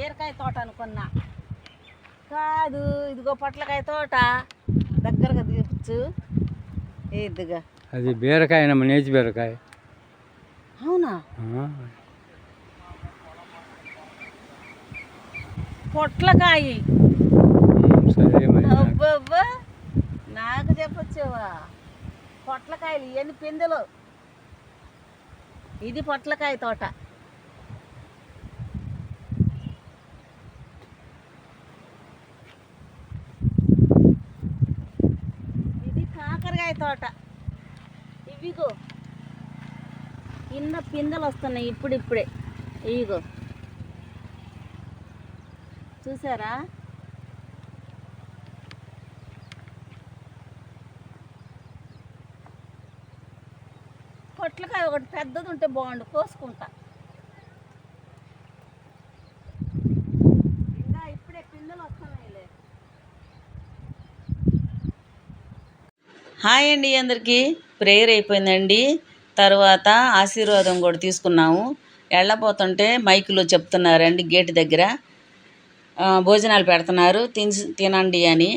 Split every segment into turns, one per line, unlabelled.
బీరకాయ తోట అనుకున్నా. కాదు ఇదిగో పొట్లకాయ తోట. దగ్గరగా తీర్చు ఇదిగా.
అది బీరకాయ నేతి బీరకాయ?
అవునా? పొట్లకాయ.
నాకు.
చెప్పొచ్చావా? పొట్లకాయలు ఇవన్నీ పిందెలు? ఇది పొట్లకాయ తోట ఇది కాకరకాయ తోట. ఇవిగో. కింద పిందెలు వస్తున్నాయి ఇప్పుడిప్పుడే. ఇవిగో. చూసారా? పొట్లకాయ ఒకటి పెద్దది ఉంటే బాగుండు కోసుకుంటా. హాయ్ అండి అందరికీ. ప్రేయర్ అయిపోయిందండి. తర్వాత ఆశీర్వాదం కూడా తీసుకున్నాము. వెళ్ళబోతుంటే మైకులో చెప్తున్నారండి గేట్ దగ్గర. భోజనాలు పెడుతున్నారు. తిన్ తినండి అని.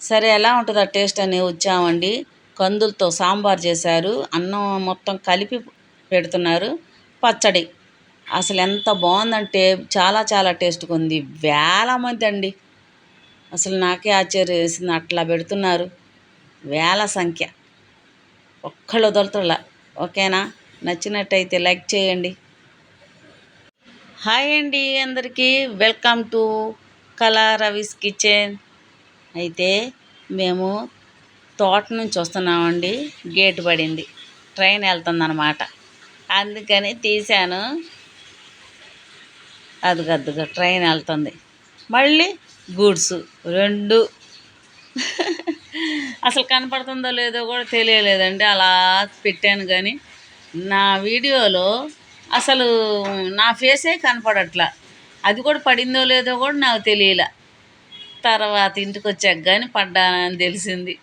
సరే ఎలా ఉంటుందో టేస్ట్ అని వచ్చామండి. కందులతో సాంబార్ చేశారు. అన్నం మొత్తం కలిపి పెడుతున్నారు. పచ్చడి. అసలు ఎంత బాగుందంటే చాలా చాలా టేస్ట్గా ఉంది. వేల మంది అండి. అసలు నాకే ఆశ్చర్యం వేసింది అట్లా పెడుతున్నారు. వేల సంఖ్య. ఒక్కళ్ళు వదులుతుల. ఓకేనా? నచ్చినట్టయితే లైక్ చేయండి. హాయ్ అండి అందరికీ. వెల్కమ్ టు కళా రవిస్ కిచెన్. అయితే మేము తోట నుంచి వస్తున్నామండి. గేట్ పడింది. ట్రైన్ వెళ్తుందన్నమాట. అందుకని తీశాను. అదిగద్దుగా ట్రైన్ వెళ్తుంది. మళ్ళీ గూడ్స్. రెండు అసలు కనపడుతుందో లేదో కూడా తెలియలేదండి. అలా పెట్టాను కానీ నా వీడియోలో అసలు నా ఫేసే కనపడట్లా. అది కూడా పడిందో లేదో కూడా నాకు తెలియలే. తర్వాత ఇంటికి వచ్చాక కానీ పడ్డానని తెలిసింది.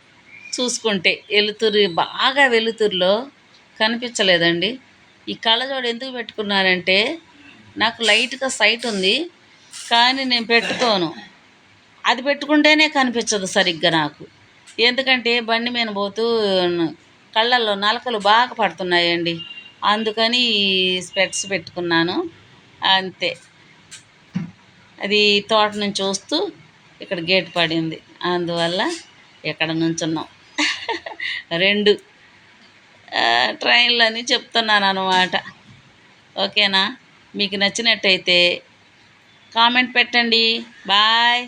చూసుకుంటే వెలుతురు బాగా వెలుతురులో కనిపించలేదండి. ఈ కళ్ళజోడు ఎందుకు పెట్టుకున్నానంటే నాకు లైట్గా సైట్ ఉంది కానీ నేను పెట్టుకోను. అది పెట్టుకుంటేనే కనిపించదు సరిగ్గా నాకు. ఎందుకంటే బండి మీద పోతూ కళ్ళల్లో నలకలు బాగా పడుతున్నాయండి. అందుకని ఈ స్పెట్స్ పెట్టుకున్నాను. అంతే. అది తోట నుంచి వస్తూ ఇక్కడ గేట్ పడింది. అందువల్ల ఇక్కడ నుంచున్నాం? రెండు. ట్రైన్లని ట్రైన్లు అని చెప్తున్నాను అనమాట ఓకేనా? మీకు నచ్చినట్టయితే కామెంట్ పెట్టండి. బాయ్.